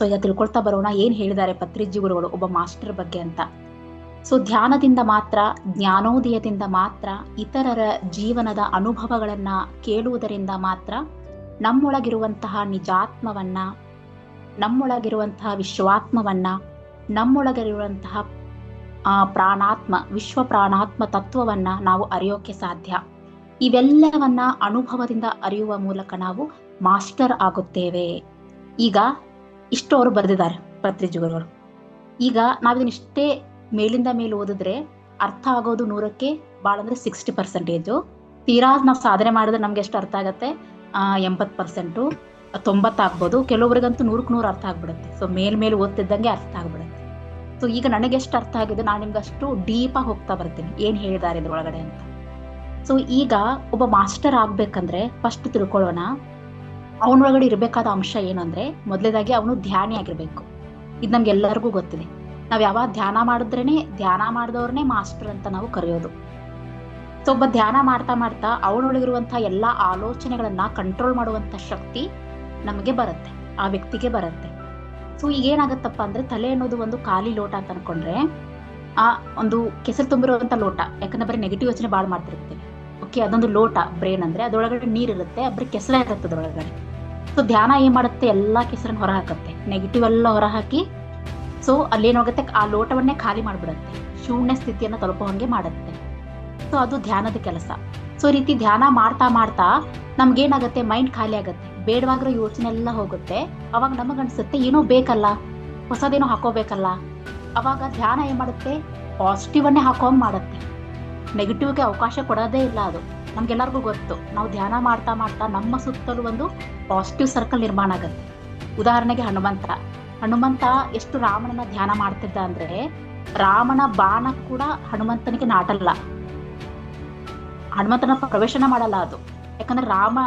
So ಈಗ ತಿಳ್ಕೊಳ್ತಾ ಬರೋಣ ಏನ್ ಹೇಳಿದ್ದಾರೆ ಪತ್ರಿಜಿ ಗುರುಗಳು ಒಬ್ಬ ಮಾಸ್ಟರ್ ಬಗ್ಗೆ ಅಂತ. ಸೊ ಧ್ಯಾನದಿಂದ ಮಾತ್ರ, ಜ್ಞಾನೋದಯದಿಂದ ಮಾತ್ರ, ಇತರರ ಜೀವನದ ಅನುಭವಗಳನ್ನ ಕೇಳುವುದರಿಂದ ಮಾತ್ರ ನಮ್ಮೊಳಗಿರುವಂತಹ ನಿಜಾತ್ಮವನ್ನ, ನಮ್ಮೊಳಗಿರುವಂತಹ ವಿಶ್ವಾತ್ಮವನ್ನ, ನಮ್ಮೊಳಗಿರುವಂತಹ, ಆ, ಪ್ರಾಣಾತ್ಮ, ವಿಶ್ವ ಪ್ರಾಣಾತ್ಮ ತತ್ವವನ್ನ ನಾವು ಅರಿಯೋಕೆ ಸಾಧ್ಯ. ಇವೆಲ್ಲವನ್ನ ಅನುಭವದಿಂದ ಅರಿಯುವ ಮೂಲಕ ನಾವು ಮಾಸ್ಟರ್ ಆಗುತ್ತೇವೆ. ಈಗ ಇಷ್ಟು ಅವರು ಬರೆದಿದ್ದಾರೆ ಪತ್ರಿಜುಗಳು ಈಗ ನಾವಿದನ್ನ ಇಷ್ಟೇ ಮೇಲಿಂದ ಮೇಲೆ ಓದಿದ್ರೆ ಅರ್ಥ ಆಗೋದು ನೂರಕ್ಕೆ ಭಾಳ ಅಂದ್ರೆ ಸಿಕ್ಸ್ಟಿ ಪರ್ಸೆಂಟೇಜು ತೀರಾ ನಾವು ಸಾಧನೆ ಮಾಡಿದ್ರೆ ನಮ್ಗೆ ಎಷ್ಟು ಅರ್ಥ ಆಗತ್ತೆ? ಎಂಬತ್ತು ಪರ್ಸೆಂಟು ತೊಂಬತ್ತಾಗ್ಬೋದು ಕೆಲವೊಬ್ರಿಗಂತೂ ನೂರಕ್ಕೆ ನೂರು ಅರ್ಥ ಆಗ್ಬಿಡುತ್ತೆ. ಸೊ ಮೇಲ್ ಮೇಲೆ ಓದ್ತಿದ್ದಂಗೆ ಅರ್ಥ ಆಗ್ಬಿಡುತ್ತೆ. ಸೊ ಈಗ ನನಗೆ ಎಷ್ಟು ಅರ್ಥ ಆಗಿದೆ? ನಾನು ನಿಮ್ಗೆ ಅಷ್ಟು ಡೀಪಾಗಿ ಹೋಗ್ತಾ ಬರ್ತೀನಿ. ಏನು ಹೇಳಿದ್ದಾರೆ ಇದ್ರೊಳಗಡೆ ಅಂತ. ಸೊ ಈಗ ಒಬ್ಬ ಮಾಸ್ಟರ್ ಆಗ್ಬೇಕಂದ್ರೆ ಫಸ್ಟ್ ತಿಳ್ಕೊಳ್ಳೋಣ. ಅವನೊಳಗಡೆ ಇರಬೇಕಾದ ಅಂಶ ಏನು ಮೊದಲೇದಾಗಿ ಅವನು ಧ್ಯಾನಿ ಆಗಿರ್ಬೇಕು. ಇದು ನಮ್ಗೆಲ್ಲರಿಗೂ ಗೊತ್ತಿದೆ. ನಾವ್ ಯಾವಾಗ ಧ್ಯಾನ ಮಾಡಿದ್ರೇನೆ ಧ್ಯಾನ ಮಾಡಿದವ್ರನ್ನೇ ಮಾಸ್ಟರ್ ಅಂತ ನಾವು ಕರೆಯೋದು. ಸೊ ಒಬ್ಬ ಧ್ಯಾನ ಮಾಡ್ತಾ ಮಾಡ್ತಾ ಅವನೊಳಗಿರುವಂತಹ ಎಲ್ಲಾ ಆಲೋಚನೆಗಳನ್ನ ಕಂಟ್ರೋಲ್ ಮಾಡುವಂತ ಶಕ್ತಿ ನಮಗೆ ಬರುತ್ತೆ, ಆ ವ್ಯಕ್ತಿಗೆ ಬರುತ್ತೆ. ಸೊ ಈಗ ಏನಾಗತ್ತಪ್ಪ ಅಂದ್ರೆ ತಲೆ ಅನ್ನೋದು ಒಂದು ಖಾಲಿ ಲೋಟ ಅಂತ ಅನ್ಕೊಂಡ್ರೆ, ಆ ಒಂದು ಕೆಸರು ತುಂಬಿರುವಂತ ಲೋಟ, ಯಾಕಂದ್ರೆ ಬರೀ ನೆಗೆಟಿವ್ ಯೋಚನೆ ಬಾಳ್ ಮಾಡ್ತಿರ್ತೀವಿ ಓಕೆ ಅದೊಂದು ಲೋಟ ಬ್ರೇನ್ ಅಂದ್ರೆ, ಅದ್ರೊಳಗಡೆ ನೀರಿರುತ್ತೆ ಬರೀ ಕೆಸರ ಇರುತ್ತೆ ಅದ್ರೊಳಗಡೆ. ಸೊ ಧ್ಯಾನ ಏನ್ ಮಾಡುತ್ತೆ? ಎಲ್ಲಾ ಕೆಸರನ್ನ ಹೊರ ಹಾಕುತ್ತೆ. ನೆಗೆಟಿವ್ ಎಲ್ಲ ಹೊರ ಹಾಕಿ ಸೊ ಅಲ್ಲೇನಾಗುತ್ತೆ ಆ ಲೋಟವನ್ನೇ ಖಾಲಿ ಮಾಡಿಬಿಡುತ್ತೆ. ಶೂನ್ಯ ಸ್ಥಿತಿಯನ್ನು ತಲುಪೋ ಹಾಗೆ ಮಾಡುತ್ತೆ. ಸೊ ಅದು ಧ್ಯಾನದ ಕೆಲಸ. ಸೊ ರೀತಿ ಧ್ಯಾನ ಮಾಡ್ತಾ ಮಾಡ್ತಾ ನಮ್ಗೇನಾಗುತ್ತೆ? ಮೈಂಡ್ ಖಾಲಿ ಆಗುತ್ತೆ. ಬೇಡವಾಗಿರೋ ಯೋಚನೆ ಎಲ್ಲ ಹೋಗುತ್ತೆ. ಅವಾಗ ನಮಗೆ ಅನ್ಸುತ್ತೆ, ಏನೋ ಬೇಕಲ್ಲ. ಹೊಸದೇನೋ ಹಾಕೋಬೇಕಲ್ಲ. ಅವಾಗ ಧ್ಯಾನ ಏನ್ ಮಾಡುತ್ತೆ? ಪಾಸಿಟಿವ್ ಅನ್ನೇ ಹಾಕೋಂಗ್ ಮಾಡುತ್ತೆ. ನೆಗೆಟಿವ್ಗೆ ಅವಕಾಶ ಕೊಡೋದೇ ಇಲ್ಲ ಅದು. ನಮ್ಗೆಲ್ಲರಿಗೂ ಗೊತ್ತು. ನಾವು ಧ್ಯಾನ ಮಾಡ್ತಾ ಮಾಡ್ತಾ ನಮ್ಮ ಸುತ್ತಲೂ ಒಂದು ಪಾಸಿಟಿವ್ ಸರ್ಕಲ್ ನಿರ್ಮಾಣ ಆಗುತ್ತೆ. ಉದಾಹರಣೆಗೆ ಹನುಮಂತ. ಹನುಮಂತ ಎಷ್ಟು ರಾಮನನ್ನ ಧ್ಯಾನ ಮಾಡ್ತಿದ್ದ ಅಂದ್ರೆ ರಾಮನ ಬಾಣ ಕೂಡ ಹನುಮಂತನಿಗೆ ನಾಟಲ್ಲ. ಹನುಮಂತನ ಪ್ರವೇಶನ ಮಾಡಲ್ಲ ಅದು. ಯಾಕಂದ್ರೆ ರಾಮ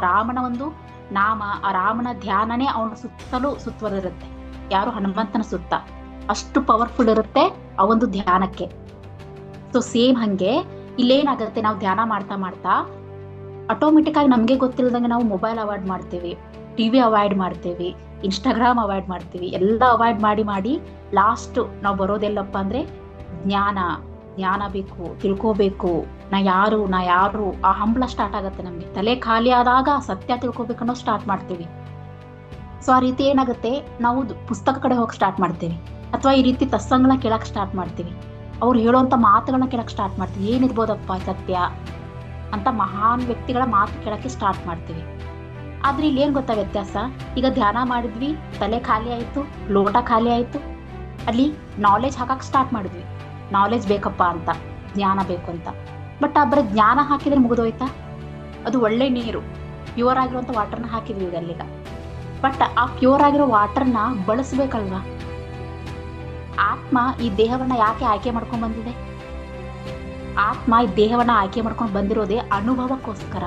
ರಾಮನ ಒಂದು ನಾಮ, ಆ ರಾಮನ ಧ್ಯಾನನೇ ಅವನ ಸುತ್ತಲೂ ಸುತ್ತುವರಿರುತ್ತೆ ಯಾರು ಹನುಮಂತನ ಸುತ್ತ? ಅಷ್ಟು ಪವರ್ಫುಲ್ ಇರುತ್ತೆ ಆ ಒಂದು ಧ್ಯಾನಕ್ಕೆ. ಸೊ ಸೇಮ್ ಹಂಗೆ ಇಲ್ಲೇನಾಗುತ್ತೆ ನಾವು ಧ್ಯಾನ ಮಾಡ್ತಾ ಮಾಡ್ತಾ ಆಟೋಮೆಟಿಕ್ ಆಗಿ ನಮ್ಗೆ ಗೊತ್ತಿಲ್ಲದಂಗೆ ನಾವು ಮೊಬೈಲ್ ಅವಾಯ್ಡ್ ಮಾಡ್ತೀವಿ ಟಿವಿ ಅವಾಯ್ಡ್ ಮಾಡ್ತೀವಿ ಇನ್ಸ್ಟಾಗ್ರಾಮ್ ಅವಾಯ್ಡ್ ಮಾಡ್ತೀವಿ, ಎಲ್ಲ ಅವಾಯ್ಡ್ ಮಾಡಿ ಮಾಡಿ ಲಾಸ್ಟ್ ನಾವು ಬರೋದೆಲ್ಲಪ್ಪ ಅಂದ್ರೆ ಜ್ಞಾನ ಜ್ಞಾನ ಬೇಕು, ತಿಳ್ಕೋಬೇಕು. ನಾ ಯಾರು ನಾ ಯಾರು, ಆ ಹಂಬಲ ಸ್ಟಾರ್ಟ್ ಆಗತ್ತೆ ನಮ್ಗೆ. ತಲೆ ಖಾಲಿ ಆದಾಗ ಸತ್ಯ ತಿಳ್ಕೊಬೇಕನ್ನೋ ಸ್ಟಾರ್ಟ್ ಮಾಡ್ತೀವಿ. ಸೊ ಆ ರೀತಿ ಏನಾಗುತ್ತೆ, ನಾವು ಪುಸ್ತಕ ಕಡೆ ಹೋಗಿ ಸ್ಟಾರ್ಟ್ ಮಾಡ್ತೀವಿ. ಅಥವಾ ಈ ರೀತಿ ತತ್ಸಂಗನ ಕೇಳಕ್ ಸ್ಟಾರ್ಟ್ ಮಾಡ್ತೀವಿ. ಅವ್ರು ಹೇಳುವಂತ ಮಾತುಗಳನ್ನ ಕೇಳಕ್ ಸ್ಟಾರ್ಟ್ ಮಾಡ್ತೀವಿ. ಏನಿರ್ಬೋದಪ್ಪ ಸತ್ಯ? ಅಂತ ಮಹಾನ್ ವ್ಯಕ್ತಿಗಳ ಮಾತು ಕೇಳಕ್ಕೆ ಸ್ಟಾರ್ಟ್ ಮಾಡ್ತೀವಿ. ಆದ್ರೆ ಇಲ್ಲಿ ಏನ್ ಗೊತ್ತಾ ವ್ಯತ್ಯಾಸ? ಈಗ ಧ್ಯಾನ ಮಾಡಿದ್ವಿ, ತಲೆ ಖಾಲಿ ಆಯ್ತು, ಲೋಟ ಖಾಲಿ ಆಯ್ತು. ಅಲ್ಲಿ ನಾಲೆಜ್ ಹಾಕಕ್ ಸ್ಟಾರ್ಟ್ ಮಾಡಿದ್ವಿ. ನಾಲೆಜ್ ಬೇಕಪ್ಪ ಅಂತ, ಜ್ಞಾನ ಬೇಕು ಅಂತ. ಬಟ್ ಆ ಬರೀ ಜ್ಞಾನ ಹಾಕಿದ್ರೆ ಮುಗಿದೋಯ್ತಾ? ಅದು ಒಳ್ಳೆ ನೀರು. ಪ್ಯೂರ್ ಆಗಿರುವಂತ ವಾಟರ್ನ ಹಾಕಿದ್ವಿ ಈಗ ಅಲ್ಲಿಗ. ಬಟ್ ಆ ಪ್ಯೂರ್ ಆಗಿರೋ ವಾಟರ್ನ ಬಳಸ್ಬೇಕಲ್ವಾ? ಆತ್ಮ ಈ ದೇಹವನ್ನ ಯಾಕೆ ಆಯ್ಕೆ ಮಾಡ್ಕೊಂಡ್ ಬಂದಿದೆ? ಆತ್ಮ ಈ ದೇಹವನ್ನ ಆಯ್ಕೆ ಮಾಡ್ಕೊಂಡು ಬಂದಿರೋದೇ ಅನುಭವಕ್ಕೋಸ್ಕರ.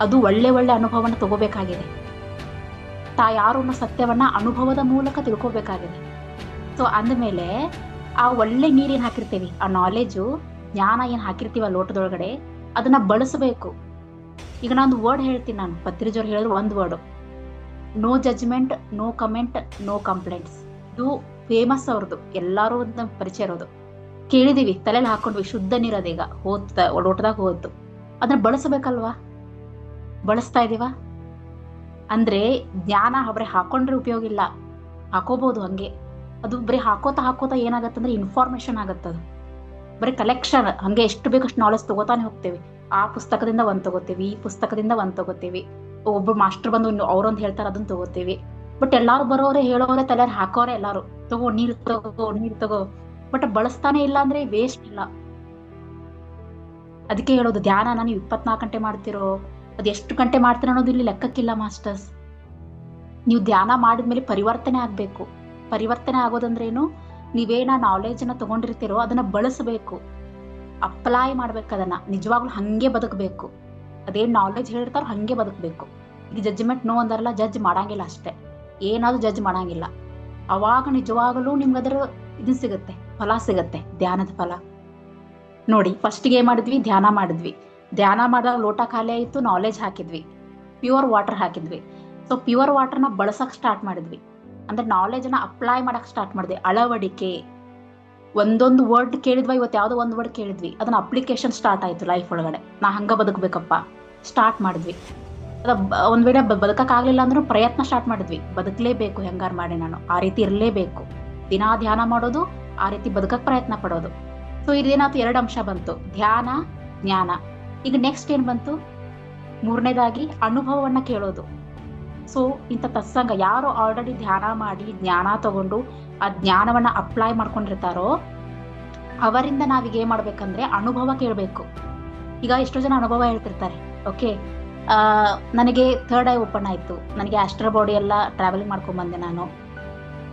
ಅದು ಒಳ್ಳೆ ಒಳ್ಳೆ ಅನುಭವನ ತಗೋಬೇಕಾಗಿದೆ. ತಾ ಯಾರು ಅನ್ನೋ ಸತ್ಯವನ್ನ ಅನುಭವದ ಮೂಲಕ ತಿಳ್ಕೊಬೇಕಾಗಿದೆ ಸೊ ಅಂದಮೇಲೆ ಆ ಒಳ್ಳೆ ನೀರೇನ್ ಹಾಕಿರ್ತೀವಿ? ಆ ನಾಲೆಜು ಜ್ಞಾನ ಏನ್ ಹಾಕಿರ್ತೀವಿ ಆ ಲೋಟದೊಳಗಡೆ? ಅದನ್ನ ಬಳಸಬೇಕು. ಈಗ ನಾನು ವರ್ಡ್ ಹೇಳ್ತೀನಿ ನಾನು. ಪತ್ರಿಜೋರ್ ಹೇಳಿದ್ರು ಒಂದು word no judgement no comment no complaints ಇದು ಫೇಮಸ್ ಅವ್ರದ್ದು ಎಲ್ಲಾರು ಒಂದು ಪರಿಚಯ ಇರೋದು. ಕೇಳಿದೀವಿ ತಲೆಯಲ್ಲಿ ಹಾಕೊಂಡ್ವಿ, ಶುದ್ಧ ನೀರದೀಗ ಹೋದ ಲೋಟದಾಗ ಹೋದ್ದು. ಅದನ್ನ ಬಳಸಬೇಕಲ್ವಾ? ಬಳಸ್ತಾ ಇದೀವ? ಅಂದ್ರೆ ಜ್ಞಾನ ಬರೀ ಹಾಕೊಂಡ್ರೆ ಉಪಯೋಗ ಇಲ್ಲ. ಹಾಕೋಬಹುದು ಹಂಗೆ. ಅದು ಬರೀ ಹಾಕೋತಾ ಹಾಕೋತಾ ಏನಾಗತ್ತಂದ್ರೆ ಇನ್ಫಾರ್ಮೇಶನ್ ಆಗತ್ತದು. ಬರೀ ಕಲೆಕ್ಷನ್ ಹಂಗೆ ಎಷ್ಟು ಬೇಕಷ್ಟು ನಾಲೆಜ್ ತಗೋತಾನೆ ಹೋಗ್ತೇವೆ. ಆ ಪುಸ್ತಕದಿಂದ ಒಂದ್ ತಗೋತೀವಿ, ಈ ಪುಸ್ತಕದಿಂದ ಒಂದ್ ತಗೋತೀವಿ. ಒಬ್ಬ ಮಾಸ್ಟರ್ ಬಂದು ಅವ್ರೊಂದು ಹೇಳ್ತಾರೆ ಹೇಳ್ತಾರ, ಅದನ್ನ ತಗೋತೀವಿ. ಬಟ್ ಎಲ್ಲಾರು ಬರೋರೆ, ಹೇಳೋರೆ ತಲೆ ಹಾಕೋರೆ ಎಲ್ಲಾರು. ತಗೋ, ನೀರ್ ತಗೋ ನೀರ್ ತಗೋ. ಬಟ್ ಬಳಸ್ತಾನೆ ಇಲ್ಲ ಅಂದ್ರೆ ವೇಸ್ಟ್ ಇಲ್ಲ. ಅದಕ್ಕೆ ಹೇಳೋದು ಧ್ಯಾನ ನೀವು ಇಪ್ಪತ್ನಾಲ್ಕು ಗಂಟೆ ಮಾಡ್ತಿರೋ, ಅದ್ ಎಷ್ಟು ಗಂಟೆ ಮಾಡ್ತೀರ ಅನ್ನೋದು ಇಲ್ಲಿ ಲೆಕ್ಕಕ್ಕಿಲ್ಲ ಮಾಸ್ಟರ್ಸ್. ನೀವು ಧ್ಯಾನ ಮಾಡಿದ್ಮೇಲೆ ಪರಿವರ್ತನೆ ಆಗ್ಬೇಕು. ಪರಿವರ್ತನೆ ಆಗೋದಂದ್ರೆ ಏನು ನೀವೇನ ಅನ್ನ ತಗೊಂಡಿರ್ತೀರೋ, ಅದನ್ನ ಬಳಸಬೇಕು. ಅಪ್ಲೈ ಮಾಡ್ಬೇಕು ಅದನ್ನ. ನಿಜವಾಗ್ಲೂ ಹಂಗೆ ಬದುಕಬೇಕು. ಅದೇನ್ ನಾಲೆಜ್ ಹೇಳಿರ್ತಾರೋ ಹಂಗೆ ಬದುಕಬೇಕು. ಇದು ಜಡ್ಜ್ಮೆಂಟ್ ನೋ ಅಂದಾರಲ್ಲ ಜಡ್ಜ್ ಮಾಡಂಗಿಲ್ಲ ಅಷ್ಟೇ. ಏನಾದ್ರು ಜಡ್ಜ್ ಮಾಡಂಗಿಲ್ಲ. ಅವಾಗ ನಿಜವಾಗಲೂ ನಿಮ್ಗೆ ಅದರ ಇದು ಸಿಗುತ್ತೆ, ಫಲ ಸಿಗುತ್ತೆ, ಧ್ಯಾನದ ಫಲ. ನೋಡಿ ಫಸ್ಟ್ಗೆ ಏನ್ ಮಾಡಿದ್ವಿ? ಧ್ಯಾನ ಮಾಡಿದ್ವಿ. ಧ್ಯಾನ ಮಾಡಿದಾಗ ಲೋಟ ಖಾಲಿ ಆಯಿತು ನಾಲೆಜ್ ಹಾಕಿದ್ವಿ. ಪ್ಯೂರ್ ವಾಟರ್ ಹಾಕಿದ್ವಿ. ಸೊ ಪ್ಯೂರ್ ವಾಟರ್ನ ಬಳಸಕ್ ಸ್ಟಾರ್ಟ್ ಮಾಡಿದ್ವಿ. ಅಂದ್ರೆ ನಾಲೆಜ್ನ ಅಪ್ಲೈ ಮಾಡಕ್ ಸ್ಟಾರ್ಟ್ ಮಾಡಿದ್ವಿ. ಅಳವಡಿಕೆ. ಒಂದೊಂದು ವರ್ಡ್ ಕೇಳಿದ್ವಾ, ಇವತ್ತು ಯಾವ್ದೋ ಒಂದು ವರ್ಡ್ ಕೇಳಿದ್ವಿ. ಅದನ್ನ ಅಪ್ಲಿಕೇಶನ್ ಸ್ಟಾರ್ಟ್ ಆಯ್ತು ಲೈಫ್ ಒಳಗಡೆ. ನಾ ಹಂಗ ಬದುಕಬೇಕಪ್ಪ. ಸ್ಟಾರ್ಟ್ ಮಾಡಿದ್ವಿ. ಒಂದ್ ವೇಳೆ ಬದುಕಕ್ಕಾಗ್ಲಿಲ್ಲ ಅಂದ್ರೂ ಪ್ರಯತ್ನ ಸ್ಟಾರ್ಟ್ ಮಾಡಿದ್ವಿ. ಬದುಕಲೇಬೇಕು, ಹೆಂಗಾರ್ ಮಾಡಿ ನಾನು. ಆ ರೀತಿ ಇರಲೇಬೇಕು. ದಿನಾ ಧ್ಯಾನ ಮಾಡೋದು, ಆ ರೀತಿ ಬದುಕಕ್ ಪ್ರಯತ್ನ ಪಡೋದು. ಸೊ ಇದೇನಾಯ್ತು? ಎರಡು ಅಂಶ ಬಂತು. ಧ್ಯಾನ, ಜ್ಞಾನ. ಈಗ ನೆಕ್ಸ್ಟ್ ಏನ್ ಬಂತು? ಮೂರನೇದಾಗಿ ಅನುಭವವನ್ನ ಕೇಳೋದು. ಸೊ ಇಂಥ ತತ್ಸಂಗ ಯಾರು ಆಲ್ರೆಡಿ ಧ್ಯಾನ ಮಾಡಿ, ಜ್ಞಾನ ತಗೊಂಡು ಆ ಜ್ಞಾನವನ್ನ ಅಪ್ಲೈ ಮಾಡ್ಕೊಂಡಿರ್ತಾರೋ, ಅವರಿಂದ ನಾವೀಗ ಏನ್ ಮಾಡ್ಬೇಕಂದ್ರೆ ಅನುಭವ ಕೇಳಬೇಕು. ಈಗ ಎಷ್ಟೋ ಜನ ಅನುಭವ ಹೇಳ್ತಿರ್ತಾರೆ. ಓಕೆ ನನಗೆ ಥರ್ಡ್ ಐ ಓಪನ್ ಆಯಿತು. ನನಗೆ ಆಸ್ಟ್ರ ಬಾಡಿ ಎಲ್ಲ ಟ್ರಾವೆಲಿಂಗ್ ಮಾಡ್ಕೊಂಡು ಬಂದೆ ನಾನು.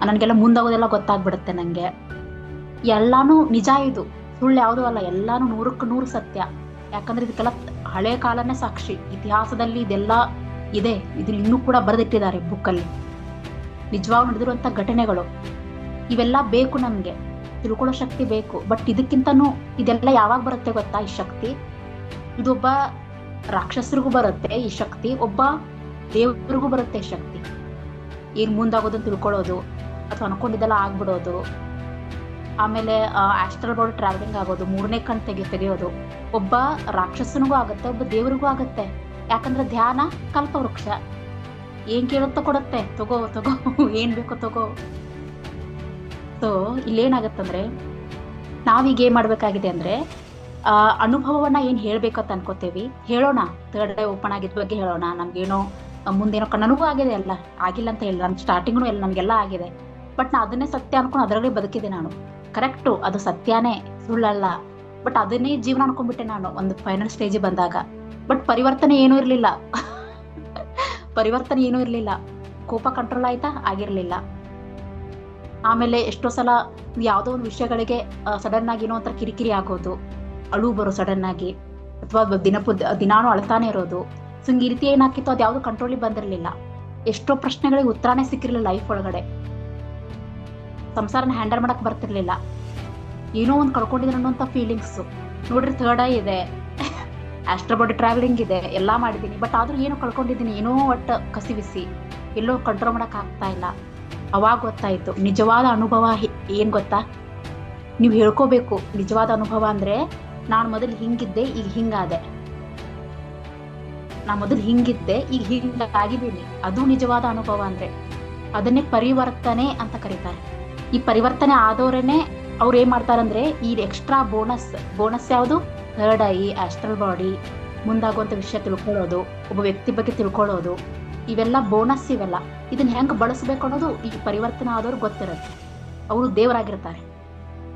ನನಗೆಲ್ಲ ಮುಂದಾಗೋದೆಲ್ಲ ಗೊತ್ತಾಗ್ಬಿಡುತ್ತೆ ನನಗೆ ಎಲ್ಲಾನು ನಿಜ ಇದು. ಸುಳ್ಳು ಯಾವುದೂ ಅಲ್ಲ, ಎಲ್ಲಾನು ನೂರಕ್ಕೆ ನೂರು ಸತ್ಯ. ಯಾಕಂದ್ರೆ ಇದಕ್ಕೆಲ್ಲ ಹಳೆ ಕಾಲನೇ ಸಾಕ್ಷಿ. ಇತಿಹಾಸದಲ್ಲಿ ಇದೆಲ್ಲ ಇದೆ. ಇದನ್ನ ಇನ್ನೂ ಕೂಡ ಬರೆದಿಟ್ಟಿದ್ದಾರೆ ಬುಕ್ಕಲ್ಲಿ ನಿಜವಾಗ ನಡೆದಿರುವಂತ ಘಟನೆಗಳು. ಇವೆಲ್ಲ ಬೇಕು ನಮ್ಗೆ ತಿಳ್ಕೊಳ್ಳೋ ಶಕ್ತಿ ಬೇಕು. ಬಟ್ ಇದಕ್ಕಿಂತನೂ ಇದೆಲ್ಲ ಯಾವಾಗ ಬರುತ್ತೆ ಗೊತ್ತಾ ಈ ಶಕ್ತಿ? ಇದೊಬ್ಬ ರಾಕ್ಷಸರಿಗೂ ಬರುತ್ತೆ ಈ ಶಕ್ತಿ, ಒಬ್ಬ ದೇವರಿಗೂ ಬರುತ್ತೆ ಈ ಶಕ್ತಿ. ಏನ್ ಮುಂದಾಗೋದನ್ನ ತಿಳ್ಕೊಳ್ಳೋದು ಅಥವಾ ಅನ್ಕೊಂಡಿದ್ದೆಲ್ಲ ಆಗ್ಬಿಡೋದು. ಆಮೇಲೆ ಆಸ್ಟ್ರಲ್ ಬಾಡಿ ಟ್ರಾವೆಲಿಂಗ್ ಆಗೋದು, ಮೂರನೇ ಕಣ್ ತೆಗೆ, ತೆಗೆಯೋದು. ಒಬ್ಬ ರಾಕ್ಷಸನಿಗೂ ಆಗುತ್ತೆ, ಒಬ್ಬ ದೇವರಿಗೂ ಆಗುತ್ತೆ. ಯಾಕಂದ್ರೆ ಧ್ಯಾನ ಕಲ್ಪವೃಕ್ಷ. ಏನ್ ಕೇಳುತ್ತೋ ಕೊಡುತ್ತೆ. ತಗೋ ತಗೋ, ಏನ್ ಬೇಕೋ ತಗೋ. ಸೊ ಇಲ್ಲೇನಾಗತ್ತಂದ್ರೆ, ನಾವೀಗ ಏನ್ ಮಾಡ್ಬೇಕಾಗಿದೆ ಅಂದ್ರೆ ಅನುಭವವನ್ನ ಏನ್ ಹೇಳ್ಬೇಕಂತ ಅನ್ಕೋತೇವಿ? ಹೇಳೋಣ. ಥರ್ಡ್ ಡೇ ಓಪನ್ ಆಗಿದ್ ಬಗ್ಗೆ ಹೇಳೋಣ. ನಮ್ಗೇನೋ, ಮುಂದೇನೋ ನನಗೂ ಆಗಿದೆ ಎಲ್ಲ. ಆಗಿಲ್ಲ ಅಂತ ಹೇಳಿ. ನನ್ನ ಸ್ಟಾರ್ಟಿಂಗ್ನು ಎಲ್ಲ ನನ್ಗೆಲ್ಲ ಆಗಿದೆ. ಬಟ್ ನಾ ಅದನ್ನೇ ಸತ್ಯ ಅನ್ಕೊಂಡು ಅದರಲ್ಲೇ ಬದುಕಿದೆ ನಾನು. ಕರೆಕ್ಟು ಅದು ಸತ್ಯನೇ. ಸುಳ್ಳಲ್ಲ. ಬಟ್ ಅದನ್ನೇ ಜೀವನ ಅನ್ಕೊಂಡ್ಬಿಟ್ಟೆ ನಾನು. ಒಂದು ಫೈನಲ್ ಸ್ಟೇಜ್ ಬಂದಾಗ. ಬಟ್ ಪರಿವರ್ತನೆ ಏನೂ ಇರಲಿಲ್ಲ. ಪರಿವರ್ತನೆ ಏನೂ ಇರಲಿಲ್ಲ. ಕೋಪ ಕಂಟ್ರೋಲ್ ಆಯ್ತಾ? ಆಗಿರಲಿಲ್ಲ. ಆಮೇಲೆ ಎಷ್ಟೋ ಸಲ ಯಾವುದೋ ಒಂದು ವಿಷಯಗಳಿಗೆ ಸಡನ್ ಆಗಿ ಏನೋ ಒಂಥರ ಕಿರಿಕಿರಿ ಆಗೋದು. ಅಳು ಬರೋ ಸಡನ್ ಆಗಿ ಅಥವಾ ದಿನ ದಿನಾನು ಅಳ್ತಾನೆ ಇರೋದು. ಸೊ ಈ ರೀತಿ ಏನಾಕಿತ್ತು ಅದು ಯಾವ್ದು ಕಂಟ್ರೋಲಿಗೆ ಬಂದಿರಲಿಲ್ಲ. ಎಷ್ಟೋ ಪ್ರಶ್ನೆಗಳಿಗೆ ಉತ್ತರನೇ ಸಿಕ್ಕಿರಲಿಲ್ಲ ಲೈಫ್ ಒಳಗಡೆ. ಸಂಸಾರನ ಹ್ಯಾಂಡಲ್ ಮಾಡಕ್ ಬರ್ತಿರ್ಲಿಲ್ಲ. ಏನೋ ಒಂದು ಕಳ್ಕೊಂಡಿದ್ರು ಅನ್ನೋಂಥ ಫೀಲಿಂಗ್ಸ್ ನೋಡ್ರಿ ಥರ್ಡ್ ಐ ಇದೆ. ಆಸ್ಟ್ರೋ ಬಾಡಿ ಟ್ರಾವೆಲಿಂಗ್ ಇದೆ. ಎಲ್ಲ ಮಾಡಿದ್ದೀನಿ. ಬಟ್ ಆದ್ರೂ ಏನೋ ಕಳ್ಕೊಂಡಿದ್ದೀನಿ. ಏನೋ ಒಟ್ಟು ಕಸಿವಿಸಿ. ಎಲ್ಲೋ ಕಂಟ್ರೋಲ್ ಮಾಡಕ್ ಆಗ್ತಾ ಇಲ್ಲ. ಅವಾಗ ಗೊತ್ತಾಯ್ತು. ನಿಜವಾದ ಅನುಭವ ಏನ್ ಗೊತ್ತಾ? ನೀವು ಹೇಳ್ಕೋಬೇಕು. ನಿಜವಾದ ಅನುಭವ ಅಂದ್ರೆ ನಾನು ಮೊದಲು ಹಿಂಗಿದ್ದೆ, ಈಗ ಹಿಂಗಾದೆ. ನಾ ಮೊದಲು ಹಿಂಗಿದ್ದೆ, ಈಗ ಹಿಂಗಾಗಿದ್ದೀನಿ. ಅದು ನಿಜವಾದ ಅನುಭವ ಅಂದ್ರೆ. ಅದನ್ನೇ ಪರಿವರ್ತನೆ ಅಂತ ಕರೀತಾರೆ. ಈ ಪರಿವರ್ತನೆ ಆದವರೇನೆ ಅವ್ರು ಏನ್ ಮಾಡ್ತಾರಂದ್ರೆ, ಈ ಎಕ್ಸ್ಟ್ರಾ ಬೋನಸ್ ಬೋನಸ್ ಯಾವುದು? ಥರ್ಡ್ ಐ ಆಸ್ಟ್ರಲ್ ಬಾಡಿ ಮುಂದಾಗುವಂತ ವಿಷಯ ತಿಳ್ಕೊಳ್ಳೋದು, ಒಬ್ಬ ವ್ಯಕ್ತಿ ಬಗ್ಗೆ ತಿಳ್ಕೊಳ್ಳೋದು. ಇವೆಲ್ಲ ಬೋನಸ್ ಇವೆಲ್ಲ. ಇದನ್ನ ಹೆಂಗ್ ಬಳಸಬೇಕು ಅನ್ನೋದು ಈ ಪರಿವರ್ತನೆ ಆದವ್ರು ಗೊತ್ತಿರುತ್ತೆ. ಅವರು ದೇವರಾಗಿರ್ತಾರೆ.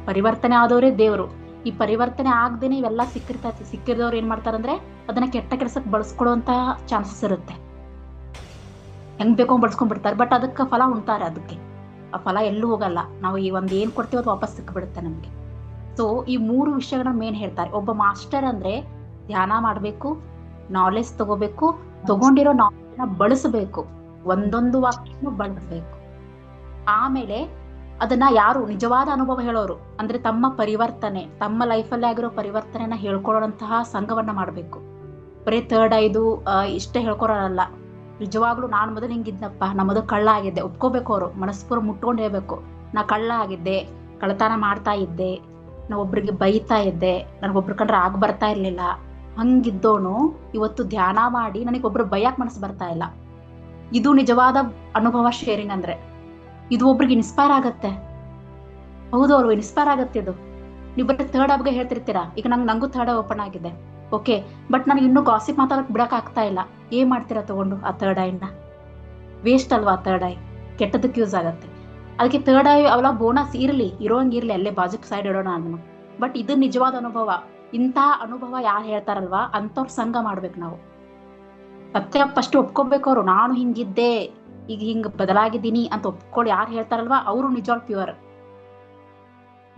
ಪರಿವರ್ತನೆ ಆದವರೇ ದೇವರು. ಈ ಪರಿವರ್ತನೆ ಆಗದೇನೆ ಇವೆಲ್ಲ ಸಿಕ್ಕಿರ್ತೈತಿ ಸಿಕ್ಕಿದವ್ರು ಏನ್ ಮಾಡ್ತಾರಂದ್ರೆ ಅದನ್ನ ಕೆಟ್ಟ ಕೆಲಸಕ್ಕೆ ಬಳಸ್ಕೊಳ್ಳುವಂತ ಚಾನ್ಸಸ್ ಇರುತ್ತೆ. ಹೆಂಗ್ ಬೇಕೋ ಬಳಸ್ಕೊಂಡ್ಬಿಡ್ತಾರೆ. ಬಟ್ ಅದಕ್ಕೆ ಫಲ ಉಣ್ತಾರೆ ಅದಕ್ಕೆ. ಆ ಫಲ ಎಲ್ಲೂ ಹೋಗಲ್ಲ. ನಾವು ಈ ಒಂದ್ ಏನ್ ಕೊಡ್ತೀವಿ ಅದು ವಾಪಸ್ ಸಿಕ್ಕಿಬಿಡುತ್ತೆ ನಮ್ಗೆ. ಸೊ ಈ ಮೂರು ವಿಷಯಗಳನ್ನ ಮೇನ್ ಹೇಳ್ತಾರೆ. ಒಬ್ಬ ಮಾಸ್ಟರ್ ಅಂದ್ರೆ ಧ್ಯಾನ ಮಾಡ್ಬೇಕು ನಾಲೆಜ್ ತಗೋಬೇಕು, ತಗೊಂಡಿರೋ ನಾಲೆಜ್ನ ಬಳಸಬೇಕು. ಒಂದೊಂದು ವಾಕ್ಯನು ಬಳಸಬೇಕು. ಆಮೇಲೆ ಅದನ್ನ ಯಾರು ನಿಜವಾದ ಅನುಭವ ಹೇಳೋರು? ಅಂದ್ರೆ ತಮ್ಮ ಪರಿವರ್ತನೆ, ತಮ್ಮ ಲೈಫಲ್ಲಿ ಆಗಿರೋ ಪರಿವರ್ತನೆನ ಹೇಳ್ಕೊಳ್ಳೋಂತಹ ಸಂಘವನ್ನ ಮಾಡಬೇಕು. ಬರೀ ತರ್ಡ್ ಐದು ಇಷ್ಟೇ ಹೇಳ್ಕೊಳಲ್ಲ ನಿಜವಾಗ್ಲೂ ನಾನು ಮೊದಲು ಹಿಂಗಿದ್ನಪ್ಪ ನಾ ಮೊದಲು ಕಳ್ಳ ಆಗಿದ್ದೆ. ಒಪ್ಕೋಬೇಕು ಅವರು ಮನಸ್ಪೂರ್ ಮುಟ್ಕೊಂಡು ಹೇಳ್ಬೇಕು. ನಾ ಕಳ್ಳ ಆಗಿದ್ದೆ, ಕಳ್ಳತನ ಮಾಡ್ತಾ ಇದ್ದೆ, ನಾ ಒಬ್ರಿಗೆ ಬೈತಾ ಇದ್ದೆ ನನಗೊಬ್ರು ಕಂಡ್ರೆ ಆಗ್ ಬರ್ತಾ ಇರ್ಲಿಲ್ಲ. ಹಂಗಿದ್ದೋನು ಇವತ್ತು ಧ್ಯಾನ ಮಾಡಿ ನನಗೆ ಒಬ್ರು ಬೈಯಾಕ್ ಮನಸ್ಸು ಬರ್ತಾ ಇಲ್ಲ. ಇದು ನಿಜವಾದ ಅನುಭವ ಶೇರಿಂಗ್ ಅಂದ್ರೆ. ಇದು ಒಬ್ರಿಗೆ ಇನ್ಸ್ಪೈರ್ ಆಗತ್ತೆ. ಹೌದು ಅವ್ರು ಇನ್ಸ್ಪೈರ್ ಆಗತ್ತೆ ಇದು. ನೀವು ಬರೀ ಥರ್ಡ್ ಹಬ್ಗೆ ಹೇಳ್ತಿರ್ತೀರಾ? ಈಗ ನಂಗೆ ನಂಗೂ ಥರ್ಡ್ ಓಪನ್ ಆಗಿದೆ. ಓಕೆ ಬಟ್ ನನಗೆ ಇನ್ನೂ ಗಾಸಿಪ್ ಮಾತಾಡಕ್ ಬಿಡಕ್ ಆಗ್ತಾ ಇಲ್ಲ. ಏನ್ ಮಾಡ್ತೀರಾ ತಗೊಂಡು ಆ ಥರ್ಡ್ ಐನ ವೇಸ್ಟ್ ಅಲ್ವಾ ಥರ್ಡ್ ಐ ಕೆಟ್ಟದಕ್ಕೆ ಯೂಸ್ ಆಗತ್ತೆ. ಅದಕ್ಕೆ ಥರ್ಡ್ ಐ ಅವಳ ಬೋನಸ್ ಇರಲಿ, ಇರೋಂಗೆ ಇರಲಿ, ಅಲ್ಲೇ ಬಾಜುಕ್ ಸೈಡ್ ಇಡೋಣ ನಾನು. ಬಟ್ ಇದು ನಿಜವಾದ ಅನುಭವ. ಇಂತಹ ಅನುಭವ ಯಾರು ಹೇಳ್ತಾರಲ್ವಾ? ಅಂತವ್ರ ಸಂಘ ಮಾಡ್ಬೇಕು ನಾವು. ಸತ್ಯ ಫಸ್ಟ್ ಒಪ್ಕೋಬೇಕು ಅವರು. ನಾನು ಹಿಂಗಿದ್ದೆ. ಈಗ ಹಿಂಗ್ ಬದಲಾಗಿದ್ದೀನಿ ಅಂತ ಒಪ್ಕೊಂಡು ಯಾರು ಹೇಳ್ತಾರಲ್ವಾ? ಅವರು ನಿಜವಾಗ್ ಪ್ಯೂರ್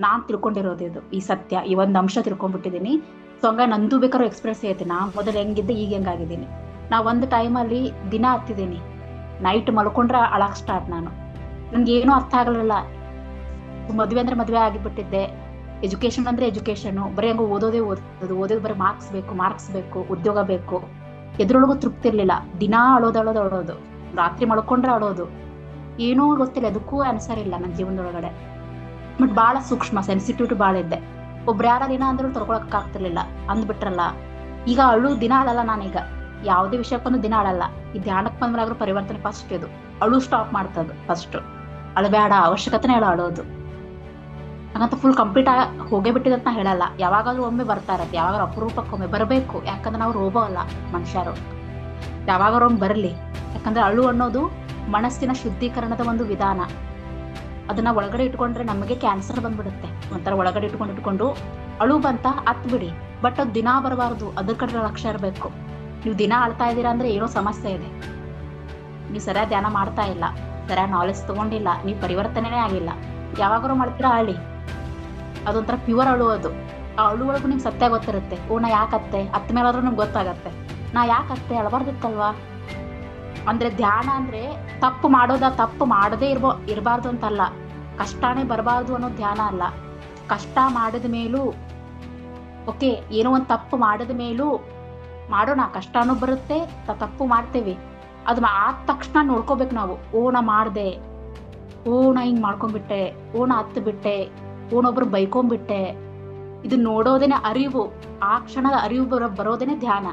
ನಾನ್ ತಿಳ್ಕೊಂಡಿರೋದು ಇದು, ಈ ಸತ್ಯ, ಈ ಒಂದು ಅಂಶ ತಿಳ್ಕೊಂಡ್ಬಿಟ್ಟಿದೀನಿ. ಸೊ ಹಂಗ ನಂದು ಬೇಕಾದ್ರೂ ಎಕ್ಸ್ಪ್ರೆಸ್ ಐತೆ ನಾ ಮೊದಲು ಹೆಂಗಿದ್ದೆ, ಈಗ ಹೆಂಗಾಗಿದ್ದೀನಿ ನಾ ಒಂದು ಟೈಮಲ್ಲಿ ದಿನ ಹತ್ತಿದ್ದೀನಿ ನೈಟ್ ಮಲ್ಕೊಂಡ್ರೆ ಅಳಕ್ ಸ್ಟಾರ್ಟ್ ನಾನು. ನನ್ಗೆ ಏನು ಅರ್ಥ ಆಗಲಿಲ್ಲ. ಮದ್ವೆ ಅಂದ್ರೆ ಮದ್ವೆ ಆಗಿಬಿಟ್ಟಿದ್ದೆ. ಎಜುಕೇಶನ್ ಅಂದ್ರೆ ಎಜುಕೇಶನ್ ಬರೀ ಹಂಗ ಓದೋದೇ ಓದೋದು. ಓದೋದು ಬರೀ ಮಾರ್ಕ್ಸ್ ಬೇಕು ಮಾರ್ಕ್ಸ್ ಬೇಕು, ಉದ್ಯೋಗ ಬೇಕು. ಎದ್ರೊಳಗೂ ತೃಪ್ತಿ ಇರ್ಲಿಲ್ಲ. ದಿನಾ ಅಳೋದು ಅಳೋದು. ರಾತ್ರಿ ಮಳ್ಕೊಂಡ್ರೆ ಅಳೋದು ಏನೋ ಗೊತ್ತಿಲ್ಲ ಅದಕ್ಕೂ ಆನ್ಸರ್ ಇಲ್ಲ ನನ್ನ ಜೀವನದೊಳಗಡೆ. ಬಟ್ ಬಹಳ ಸೂಕ್ಷ್ಮ ಸೆನ್ಸಿಟಿವಿಟಿ ಭಾಳ ಇದ್ದೆ. ಒಬ್ರು ಯಾರ ದಿನ ಅಂದ್ರೂ ತೊಳ್ಕೊಳಕ್ ಆಗ್ತಿರ್ಲಿಲ್ಲ. ಅಂದ್ಬಿಟ್ರಲ್ಲ. ಈಗ ಅಳು ದಿನ ಅಳಲ್ಲ ನಾನೀಗ. ಯಾವುದೇ ವಿಷಯಕ್ಕೊಂದು ದಿನ ಅಳಲ್ಲ ಈ ಧ್ಯಾನಕ್ಕೆ ಬಂದ್ಮೇಲಾದ್ರೂ ಪರಿವರ್ತನೆ ಫಸ್ಟ್ ಇದು. ಅಳು ಸ್ಟಾಪ್ ಮಾಡ್ತದ ಫಸ್ಟ್ ಅಳಬೇಡ ಅವಶ್ಯಕತೆನೇ ಹೇಳ ಅಳೋದು ಹಾಗಂತ ಫುಲ್ ಕಂಪ್ಲೀಟ್ ಆಗ ಹೋಗೇ ಬಿಟ್ಟಿದೆ ಅಂತ ಹೇಳಲ್ಲ. ಯಾವಾಗಾದ್ರೂ ಒಮ್ಮೆ ಬರ್ತಾ ಇರತ್ತೆ ಯಾವಾಗ ಅಪರೂಪಕ್ಕೊಮ್ಮೆ. ಬರಬೇಕು. ಯಾಕಂದ್ರೆ ನಾವು ರೋಬೋ ಅಲ್ಲ ಮನುಷ್ಯರು. ಯಾವಾಗಾರು ಒಮ್ಮೆ ಬರಲಿ. ಯಾಕಂದ್ರೆ ಅಳು ಅನ್ನೋದು ಮನಸ್ಸಿನ ಶುದ್ಧೀಕರಣದ ಒಂದು ವಿಧಾನ. ಅದನ್ನ ಒಳಗಡೆ ಇಟ್ಕೊಂಡ್ರೆ ನಮಗೆ ಕ್ಯಾನ್ಸರ್ ಬಂದ್ಬಿಡುತ್ತೆ. ಒಂಥರ ಒಳಗಡೆ ಇಟ್ಕೊಂಡು ಇಟ್ಕೊಂಡು ಅಳು ಬಂತ ಹತ್ ಬಿಡಿ ಬಟ್ ಅದು ದಿನ ಬರಬಾರ್ದು, ಅದ್ರ ಕಡೆ ಲಕ್ಷ್ಯ ಇರಬೇಕು. ನೀವು ದಿನ ಅಳ್ತಾ ಇದ್ದೀರಾ ಅಂದ್ರೆ ಏನೋ ಸಮಸ್ಯೆ ಇದೆ. ನೀವು ಸರಿಯಾಗಿ ಧ್ಯಾನ ಮಾಡ್ತಾ ಇಲ್ಲ, ಸರಿಯಾಗಿ ನಾಲೆಜ್ ತಗೊಂಡಿಲ್ಲ, ನೀವು ಪರಿವರ್ತನೆನೇ ಆಗಿಲ್ಲ. ಯಾವಾಗಾರು ಮಾಡ್ತೀರಾ ಅಳಿ? ಅದೊಂಥರ ಪ್ಯೂರ್ ಅಳು ಅದು. ಆ ಅಳು ಒಳಗೂ ನಿಮ್ಗೆ ಸತ್ಯ ಗೊತ್ತಿರುತ್ತೆ. ಓ, ನಾ ಯಾಕತ್ತೆ? ಅತ್ತ ಮೇಲಾದ್ರೂ ನಿಮ್ಗೆ ಗೊತ್ತಾಗತ್ತೆ. ನಾ ಯಾಕತ್ತೆ? ಅಳಬಾರ್ದಿತ್ತಲ್ವಾ? ಅಂದ್ರೆ ಧ್ಯಾನ ಅಂದ್ರೆ ತಪ್ಪು ಮಾಡೋದ ತಪ್ಪು ಮಾಡದೇ ಇರ್ಬೋ ಇರಬಾರ್ದು ಅಂತಲ್ಲ. ಕಷ್ಟನೇ ಬರಬಾರ್ದು ಅನ್ನೋ ಧ್ಯಾನ ಅಲ್ಲ. ಕಷ್ಟ ಮಾಡಿದ ಮೇಲೂ, ಓಕೆ, ಏನೋ ಒಂದು ತಪ್ಪು ಮಾಡಿದ ಮೇಲೂ ಮಾಡೋಣ. ಕಷ್ಟನೂ ಬರುತ್ತೆ ತಪ್ಪು ಮಾಡ್ತೇವೆ. ಅದು ಆದ ತಕ್ಷಣ ನೋಡ್ಕೋಬೇಕು ನಾವು. ಓಣ ಮಾಡಿದೆ, ಓಣ ಹಿಂಗೆ ಮಾಡ್ಕೊಂಡ್ಬಿಟ್ಟೆ, ಓಣ ಹತ್ತು ಬಿಟ್ಟೆ ಓನೊಬ್ರು ಬೈಕೊಂಡ್ಬಿಟ್ಟೆ. ಇದು ನೋಡೋದೇನೆ ಅರಿವು. ಆ ಕ್ಷಣದ ಅರಿವು ಬರೋ ಬರೋದೇನೆ ಧ್ಯಾನ.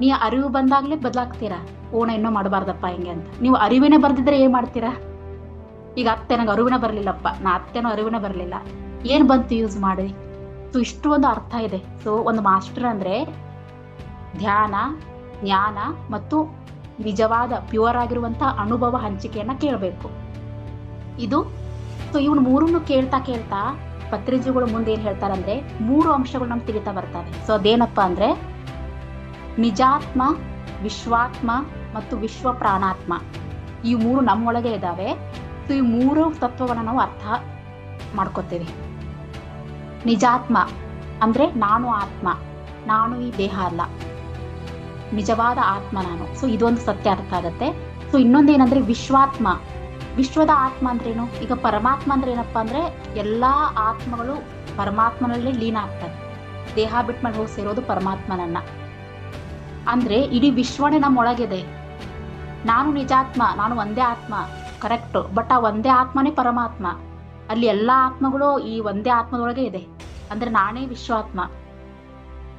ನೀ ಅರಿವು ಬಂದಾಗ್ಲೇ ಬದಲಾಗ್ತೀರಾ? ಓಣ, ಇನ್ನೂ ಮಾಡಬಾರ್ದಪ್ಪ ಹಿಂಗೆ ಅಂತ. ನೀವು ಅರಿವಿನೇ ಬರ್ದಿದ್ರೆ ಏನ್ ಮಾಡ್ತೀರಾ? ಈಗ ಅತ್ತೆ ನಂಗೆ ಅರಿವಿನ ಬರ್ಲಿಲ್ಲಪ್ಪ. ನಾ ಅತ್ತೆನೂ ಅರಿವಿನ ಬರ್ಲಿಲ್ಲ. ಏನ್ ಬಂತು ಯೂಸ್ ಮಾಡಿ? ಸೊ ಇಷ್ಟು ಒಂದು ಅರ್ಥ ಇದೆ. ಸೊ ಒಂದು ಮಾಸ್ಟರ್ ಅಂದ್ರೆ ಧ್ಯಾನ, ಜ್ಞಾನ ಮತ್ತು ನಿಜವಾದ ಪ್ಯೂರ್ ಆಗಿರುವಂತಹ ಅನುಭವ ಹಂಚಿಕೆಯನ್ನ ಕೇಳಬೇಕು. ಇದು ಸೊ ಇವನು ಮೂರನ್ನು ಕೇಳ್ತಾ ಕೇಳ್ತಾ ಪತ್ರಿಜಿಗಳು ಮುಂದೆ ಏನ್ ಹೇಳ್ತಾರಂದ್ರೆ ಮೂರು ಅಂಶಗಳು ನಮ್ಗೆ ತಿಳಿತಾ ಬರ್ತವೆ. ಸೊ ಅದೇನಪ್ಪ ಅಂದ್ರೆ ನಿಜಾತ್ಮ, ವಿಶ್ವಾತ್ಮ ಮತ್ತು ವಿಶ್ವ ಪ್ರಾಣಾತ್ಮ ಈ ಮೂರು ನಮ್ಮೊಳಗೆ ಇದ್ದಾವೆ ಸೊ, ಈ ಮೂರು ತತ್ವವನ್ನು ನಾವು ಅರ್ಥ ಮಾಡ್ಕೋತೀವಿ. ನಿಜಾತ್ಮ ಅಂದ್ರೆ ನಾನು ಆತ್ಮ, ನಾನು ಈ ದೇಹ ಅಲ್ಲ. ನಿಜವಾದ ಆತ್ಮ ನಾನು. ಸೊ, ಇದೊಂದು ಸತ್ಯ ಅರ್ಥ ಆಗತ್ತೆ. ಸೊ, ಇನ್ನೊಂದೇನಂದ್ರೆ ವಿಶ್ವಾತ್ಮ. ವಿಶ್ವದ ಆತ್ಮ ಅಂದ್ರೇನು? ಈಗ ಪರಮಾತ್ಮ ಅಂದ್ರೆ ಏನಪ್ಪಾ ಅಂದ್ರೆ ಎಲ್ಲಾ ಆತ್ಮಗಳು ಪರಮಾತ್ಮನಲ್ಲಿ ಲೀನ ಆಗ್ತದೆ ದೇಹ ಬಿಟ್ಮೇಲೆ ಹೋಗಿ ಸೇರೋದು ಪರಮಾತ್ಮನನ್ನ. ಅಂದ್ರೆ ಇಡೀ ವಿಶ್ವನೇ ನಮ್ಮೊಳಗಿದೆ. ನಾನು ನಿಜಾತ್ಮ ನಾನು ಒಂದೇ ಆತ್ಮ ಕರೆಕ್ಟ್ ಬಟ್ ಆ ಒಂದೇ ಆತ್ಮನೇ ಪರಮಾತ್ಮ. ಅಲ್ಲಿ ಎಲ್ಲ ಆತ್ಮಗಳು ಈ ಒಂದೇ ಆತ್ಮದೊಳಗೆ ಇದೆ. ಅಂದ್ರೆ ನಾನೇ ವಿಶ್ವಾತ್ಮ.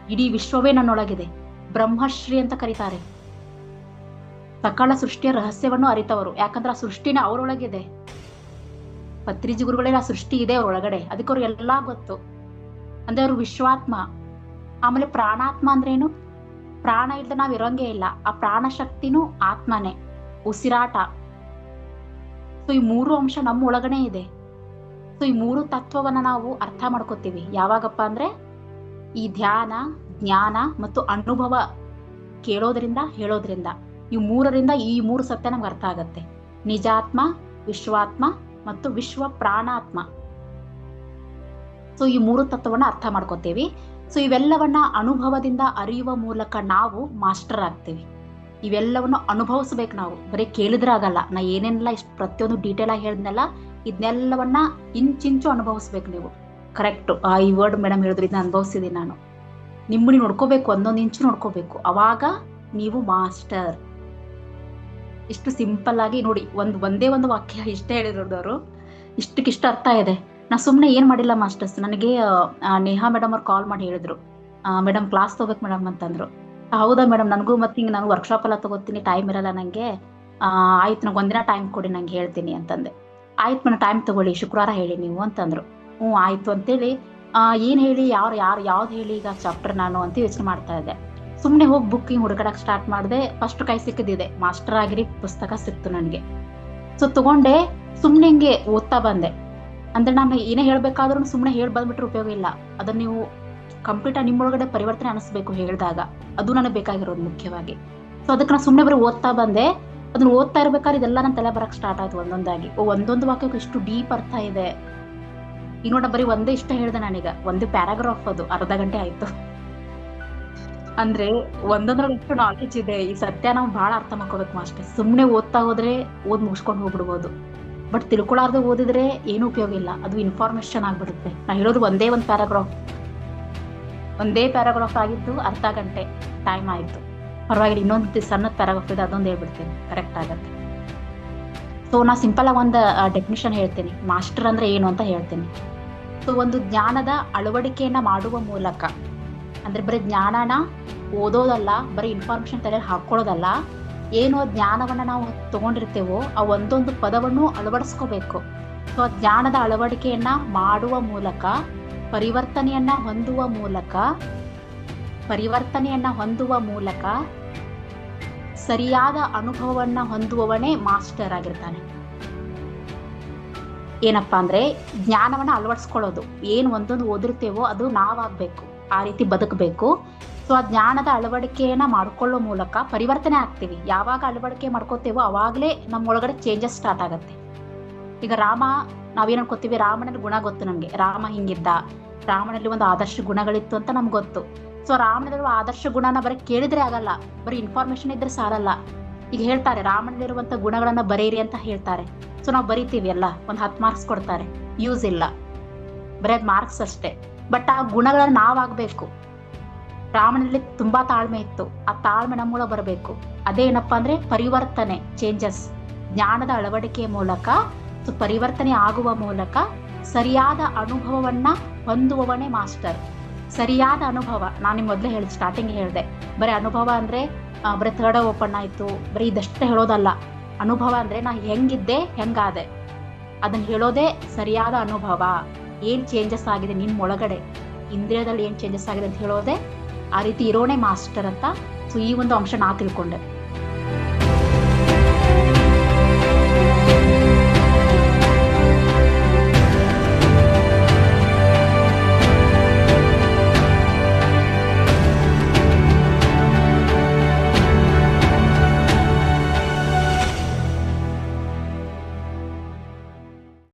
ಇಡೀ ವಿಶ್ವವೇ ನನ್ನೊಳಗಿದೆ. ಬ್ರಹ್ಮಶ್ರೀ ಅಂತ ಕರೀತಾರೆ. ಸಕಲ ಸೃಷ್ಟಿಯ ರಹಸ್ಯವನ್ನು ಅರಿತವರು. ಯಾಕಂದ್ರೆ ಆ ಸೃಷ್ಟಿನ ಅವರೊಳಗಿದೆ. ಪತ್ರಿಜಿ ಗುರುಗಳೇ, ಆ ಸೃಷ್ಟಿ ಇದೆ ಅವರೊಳಗಡೆ. ಅದಕ್ಕೆ ಅವ್ರು ಎಲ್ಲಾ ಗೊತ್ತು. ಅಂದ್ರೆ ಅವರು ವಿಶ್ವಾತ್ಮ. ಆಮೇಲೆ ಪ್ರಾಣಾತ್ಮ ಅಂದ್ರೇನು ಪ್ರಾಣ ಇಲ್ಲದೆ ನಾವ್ ಇರೋಂಗೇ ಇಲ್ಲ. ಆ ಪ್ರಾಣ ಶಕ್ತಿನೂ ಆತ್ಮನೇ. ಉಸಿರಾಟ. ಸೊ ಈ ಮೂರು ಅಂಶ ನಮ್ಮ ಒಳಗಡೆ ಇದೆ. ಸೊ ಈ ಮೂರು ತತ್ವವನ್ನ ನಾವು ಅರ್ಥ ಮಾಡ್ಕೋತೀವಿ. ಯಾವಾಗಪ್ಪ ಅಂದ್ರೆ ಈ ಧ್ಯಾನ, ಜ್ಞಾನ ಮತ್ತು ಅನುಭವ ಕೇಳೋದ್ರಿಂದ, ಹೇಳೋದ್ರಿಂದ. ಈ ಮೂರರಿಂದ ಈ ಮೂರು ಸತ್ಯ ನಮ್ಗೆ ಅರ್ಥ ಆಗತ್ತೆ. ನಿಜಾತ್ಮ, ವಿಶ್ವಾತ್ಮ ಮತ್ತು ವಿಶ್ವ ಪ್ರಾಣಾತ್ಮ ಸೊ ಈ ಮೂರು ತತ್ವವನ್ನ ಅರ್ಥ ಮಾಡ್ಕೋತೀವಿ. ಸೊ ಇವೆಲ್ಲವನ್ನ ಅನುಭವದಿಂದ ಅರಿಯುವ ಮೂಲಕ ನಾವು ಮಾಸ್ಟರ್ ಆಗ್ತೀವಿ. ಇವೆಲ್ಲವನ್ನು ಅನುಭವಿಸ್ಬೇಕು ನಾವು. ಬರೀ ಕೇಳಿದ್ರೆ ಆಗಲ್ಲ. ನಾ ಏನೇನೆಲ್ಲ ಇಷ್ಟು ಪ್ರತಿಯೊಂದು ಡೀಟೇಲ್ ಆಗಿ ಹೇಳಿದ್ನೆಲ್ಲ ಇದನ್ನೆಲ್ಲವನ್ನ ಇಂಚಿಂಚು ಅನುಭವಿಸ್ಬೇಕು ನೀವು. ಕರೆಕ್ಟ್ ಆ ಈ ವರ್ಡ್ ಮೇಡಮ್ ಹೇಳಿದ್ರು ಇದನ್ನ ಅನುಭವಿಸಿದೀನಿ ನಾನು. ನಿಮ್ಮನ್ನ ನೋಡ್ಕೋಬೇಕು, ಒಂದೊಂದು ಇಂಚು ನೋಡ್ಕೋಬೇಕು. ಅವಾಗ ನೀವು ಮಾಸ್ಟರ್. ಇಷ್ಟು ಸಿಂಪಲ್ ಆಗಿ ನೋಡಿ, ಒಂದು, ಒಂದೇ ಒಂದು ವಾಕ್ಯ ಇಷ್ಟೇ ಹೇಳಿರೋದವರು. ಇಷ್ಟಕ್ಕಿಷ್ಟು ಅರ್ಥ ಇದೆ. ನಾ ಸುಮ್ಮನೆ ಏನ್ ಮಾಡಿಲ್ಲ ಮಾಸ್ಟರ್ಸ್ ನನಗೆ ನೇಹಾ ಮೇಡಮ್ ಅವ್ರು ಕಾಲ್ ಮಾಡಿ ಹೇಳಿದ್ರು. ಮೇಡಮ್ ಕ್ಲಾಸ್ ತಗೋಬೇಕು ಮೇಡಮ್ ಅಂತಂದ್ರು. ಹೌದಾ ಮೇಡಮ್ ನನಗೂ ಮತ್ತೆ ಹಿಂಗೆ ನಾನು ವರ್ಕ್ಶಾಪ್ ಎಲ್ಲ ತಗೋತೀನಿ ಟೈಮ್ ಇರಲ್ಲ ನನಗೆ ಆಯ್ತು ನಂಗೆ ಒಂದಿನ ಟೈಮ್ ಕೊಡಿ, ನಂಗೆ ಹೇಳ್ತೀನಿ ಅಂತಂದೆ. ಆಯ್ತು ಮೇಡಮ್ ಟೈಮ್ ತಗೊಳ್ಳಿ, ಶುಕ್ರವಾರ ಹೇಳಿ ನೀವು ಅಂತಂದ್ರು. ಹ್ಞೂ, ಆಯ್ತು ಅಂತೇಳಿ ಏನು ಹೇಳಿ, ಯಾರು ಯಾರು, ಯಾವ್ದು ಹೇಳಿ ಈಗ ಚಾಪ್ಟರ್ ನಾನು ಅಂತ ಯೋಚನೆ ಮಾಡ್ತಾ ಇದ್ದೆ. ಸುಮ್ಮನೆ ಹೋಗಿ ಬುಕ್ಕಿಂಗ್ ಹುಡುಕಡಕ್ ಸ್ಟಾರ್ಟ್ ಮಾಡಿದೆ ಫಸ್ಟ್ ಕೈ ಸಿಕ್ಕಿದ್ದಿದೆ ಮಾಸ್ಟರ್ ಆಗಿರಿ ಪುಸ್ತಕ ಸಿಕ್ತು ನನಗೆ. ಸೊ ತಗೊಂಡೆ ಸುಮ್ಮನೆ ಹಿಂಗೆ ಓದ್ತಾ ಬಂದೆ. ಅಂದ್ರೆ ನಾನು ಏನೇ ಹೇಳ್ಬೇಕಾದ್ರೂ ಸುಮ್ಮನೆ ಹೇಳಿ ಬಂದ್ಬಿಟ್ರೆ ಉಪಯೋಗ ಇಲ್ಲ. ಅದನ್ನ ನೀವು ಕಂಪ್ಲೀಟ್ ನಿಮ್ಮೊಳಗಡೆ ಪರಿವರ್ತನೆ ಅನಿಸ್ಬೇಕು ಹೇಳಿದಾಗ. ಅದು ನನಗೆ ಬೇಕಾಗಿರೋದು ಮುಖ್ಯವಾಗಿ. ಸೊ ಅದಕ್ಕೆ ನಾನು ಸುಮ್ಮನೆ ಬರೀ ಓದ್ತಾ ಬಂದೆ. ಅದನ್ನ ಓದ್ತಾ ಇರ್ಬೇಕಾದ್ರೆ ಇದೆಲ್ಲ ನನ್ನ ತಲೆ ಬರಕ್ ಸ್ಟಾರ್ಟ್ ಆಯ್ತು ಒಂದೊಂದಾಗಿ. ಒಂದೊಂದು ವಾಕ್ಯಕ್ಕೆ ಇಷ್ಟು ಡೀಪ್ ಅರ್ಥ ಇದೆ. ಈಗ ನೋಡ ಬರೀ ಒಂದೇ ಇಷ್ಟ ಹೇಳಿದೆ ನಾನೀಗ. ಒಂದು ಪ್ಯಾರಾಗ್ರಾಫ್ ಅದು, ಅರ್ಧ ಗಂಟೆ ಆಯ್ತು. ಅಂದ್ರೆ ಒಂದೊಂದ್ರಲ್ಲಿ ಎಷ್ಟು ನಾಲೆಜ್ ಇದೆ. ಈ ಸತ್ಯ ನಾವು ಬಹಳ ಅರ್ಥ ಮಾಡ್ಕೋಬೇಕು ಅಷ್ಟೇ ಸುಮ್ಮನೆ ಓದ್ತಾ ಹೋದ್ರೆ ಓದ್ ಮುಗಿಸ್ಕೊಂಡು ಹೋಗ್ಬಿಡ್ಬೋದು. ಬಟ್ ತಿಳ್ಕೊಳಾರ್ದೆ ಓದಿದ್ರೆ ಏನು ಉಪಯೋಗ ಇಲ್ಲ. ಅದು ಇನ್ಫಾರ್ಮೇಶನ್ ಆಗ್ಬಿಡುತ್ತೆ. ನಾ ಹೇಳೋದು ಒಂದೇ ಒಂದು ಪ್ಯಾರಾಗ್ರಾಫ್ ಒಂದೇ ಪ್ಯಾರಾಗ್ರಾಫ್ ಆಗಿದ್ದು ಅರ್ಧ ಗಂಟೆ ಟೈಮ್ ಆಯ್ತು. ಪರವಾಗಿಲ್ಲ, ಇನ್ನೊಂದು ಸಣ್ಣ ಪ್ಯಾರಾಗ್ರಾಫ್ ಇದೆ, ಅದೊಂದು ಹೇಳ್ಬಿಡ್ತೀನಿ. ಕರೆಕ್ಟ್ ಆಗತ್ತೆ. ಸೊ ನಾ ಸಿಂಪಲ್ ಆಗಿ ಒಂದು ಡೆಫಿನಿಷನ್ ಹೇಳ್ತೀನಿ. ಮಾಸ್ಟರ್ ಅಂದ್ರೆ ಏನು ಅಂತ ಹೇಳ್ತೀನಿ. ಸೊ ಒಂದು ಜ್ಞಾನದ ಅಳವಡಿಕೆಯನ್ನ ಮಾಡುವ ಮೂಲಕ, ಅಂದ್ರೆ ಬರೀ ಜ್ಞಾನನ ಓದೋದಲ್ಲ, ಬರೀ ಇನ್ಫಾರ್ಮೇಶನ್ ತಲೆ ಹಾಕೊಳ್ಳೋದಲ್ಲ ಏನು ಜ್ಞಾನವನ್ನು ನಾವು ತಗೊಂಡಿರ್ತೇವೋ, ಆ ಒಂದೊಂದು ಪದವನ್ನು ಅಳವಡಿಸ್ಕೋಬೇಕು. ಸೊ ಜ್ಞಾನದ ಅಳವಡಿಕೆಯನ್ನ ಮಾಡುವ ಮೂಲಕ, ಪರಿವರ್ತನೆಯನ್ನ ಹೊಂದುವ ಮೂಲಕ, ಪರಿವರ್ತನೆಯನ್ನ ಹೊಂದುವ ಮೂಲಕ ಸರಿಯಾದ ಅನುಭವವನ್ನ ಹೊಂದುವವನೇ ಮಾಸ್ಟರ್ ಆಗಿರ್ತಾನೆ. ಏನಪ್ಪಾ ಅಂದ್ರೆ, ಜ್ಞಾನವನ್ನ ಅಳವಡಿಸ್ಕೊಳ್ಳೋದು. ಏನು ಒಂದೊಂದು ಓದಿರ್ತೇವೋ ಅದು ನಾವಾಗಬೇಕು. ಆ ರೀತಿ ಬದುಕಬೇಕು. ಸೊ ಆ ಜ್ಞಾನದ ಅಳವಡಿಕೆಯನ್ನ ಮಾಡ್ಕೊಳ್ಳೋ ಮೂಲಕ ಪರಿವರ್ತನೆ ಆಗ್ತೀವಿ. ಯಾವಾಗ ಅಳವಡಿಕೆ ಮಾಡ್ಕೋತೇವೋ ಅವಾಗಲೇ ನಮ್ಮೊಳಗಡೆ ಚೇಂಜಸ್ ಸ್ಟಾರ್ಟ್ ಆಗುತ್ತೆ. ಈಗ ರಾಮ, ನಾವೇನ್ ಅನ್ಕೋತೀವಿ? ರಾಮನಲ್ಲಿ ಗುಣ ಗೊತ್ತು ನಮ್ಗೆ. ರಾಮ ಹಿಂಗಿದ್ದ. ರಾಮನಲ್ಲಿ ಒಂದು ಆದರ್ಶ ಗುಣಗಳಿತ್ತು ಅಂತ ನಮ್ಗೆ ಗೊತ್ತು. ಸೊ ರಾಮನಲ್ಲಿರುವ ಆದರ್ಶ ಗುಣನ ಬರೀ ಕೇಳಿದ್ರೆ ಆಗಲ್ಲ. ಬರೀ ಇನ್ಫಾರ್ಮೇಶನ್ ಇದ್ರೆ ಸಾಲಲ್ಲ. ಈಗ ಹೇಳ್ತಾರೆ, ರಾಮನಲ್ಲಿರುವಂತ ಗುಣಗಳನ್ನ ಬರೀರಿ ಅಂತ ಹೇಳ್ತಾರೆ. ಸೊ ನಾವು ಬರಿತೀವಿ ಅಲ್ಲ. ಒಂದ್ ಹತ್ತು ಮಾರ್ಕ್ಸ್ ಕೊಡ್ತಾರೆ. ಯೂಸ್ ಇಲ್ಲ. ಬರೀ ಮಾರ್ಕ್ಸ್ ಅಷ್ಟೇ. ಬಟ್ ಆ ಗುಣಗಳನ್ನ ನಾವಾಗ್ಬೇಕು. ರಾಮನಲ್ಲಿ ತುಂಬಾ ತಾಳ್ಮೆ ಇತ್ತು. ಆ ತಾಳ್ಮೆ ನಮ್ಮೊಳ ಬರಬೇಕು. ಅದೇನಪ್ಪಾ ಅಂದ್ರೆ ಪರಿವರ್ತನೆ ಚೇಂಜಸ್ ಜ್ಞಾನದ ಅಳವಡಿಕೆಯ ಮೂಲಕ ಪರಿವರ್ತನೆ ಆಗುವ ಮೂಲಕ ಸರಿಯಾದ ಅನುಭವವನ್ನ ಹೊಂದುವವನೇ ಮಾಸ್ಟರ್ ಸರಿಯಾದ ಅನುಭವ. ನಾನು ನಿಮ್ ಮೊದಲೇ ಹೇಳಿದ್ ಸ್ಟಾರ್ಟಿಂಗ್ ಹೇಳಿದೆ. ಬರೀ ಅನುಭವ ಅಂದ್ರೆ ಬರೀ ಥರ್ಡ್ ಓಪನ್ ಆಯ್ತು. ಬರೀ ಇದಷ್ಟೇ ಹೇಳೋದಲ್ಲ. ಅನುಭವ ಅಂದ್ರೆ ನಾ ಹೆಂಗಿದ್ದೆ, ಹೆಂಗಾದೆ. ಅದನ್ನ ಹೇಳೋದೇ ಸರಿಯಾದ ಅನುಭವ. ಏನ್ ಚೇಂಜಸ್ ಆಗಿದೆ ನಿನ್ ಒಳಗಡೆ? ಇಂದ್ರಿಯದಲ್ಲಿ ಏನ್ ಚೇಂಜಸ್ ಆಗಿದೆ ಅಂತ ಹೇಳೋದೇ ಆ ರೀತಿ ಇರೋಣೆ ಮಾಸ್ಟರ್ ಅಂತ ಸೊ ಈ ಒಂದು ಅಂಶ ನಾ ತಿಳ್ಕೊಂಡೆ.